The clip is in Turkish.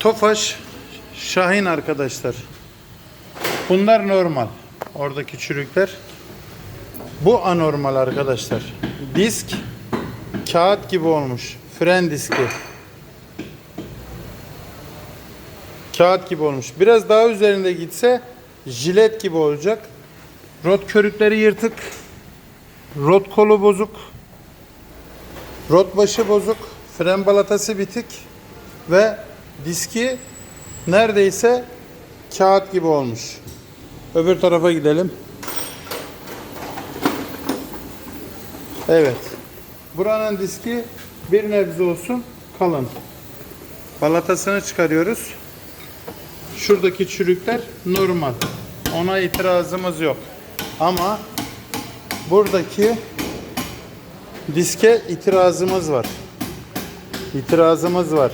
Tofaş Şahin arkadaşlar. Bunlar normal. Oradaki çürükler. Bu anormal arkadaşlar. Disk kağıt gibi olmuş. Fren diski. Kağıt gibi olmuş. Biraz daha üzerinde gitse jilet gibi olacak. Rot körükleri yırtık. Rot kolu bozuk. Rot başı bozuk. Fren balatası bitik. Ve diski neredeyse kağıt gibi olmuş. Öbür tarafa gidelim. Evet. Buranın diski bir nebze olsun kalın. Balatasını çıkarıyoruz. Şuradaki çürükler normal. Ona itirazımız yok. Ama buradaki diske itirazımız var. İtirazımız var.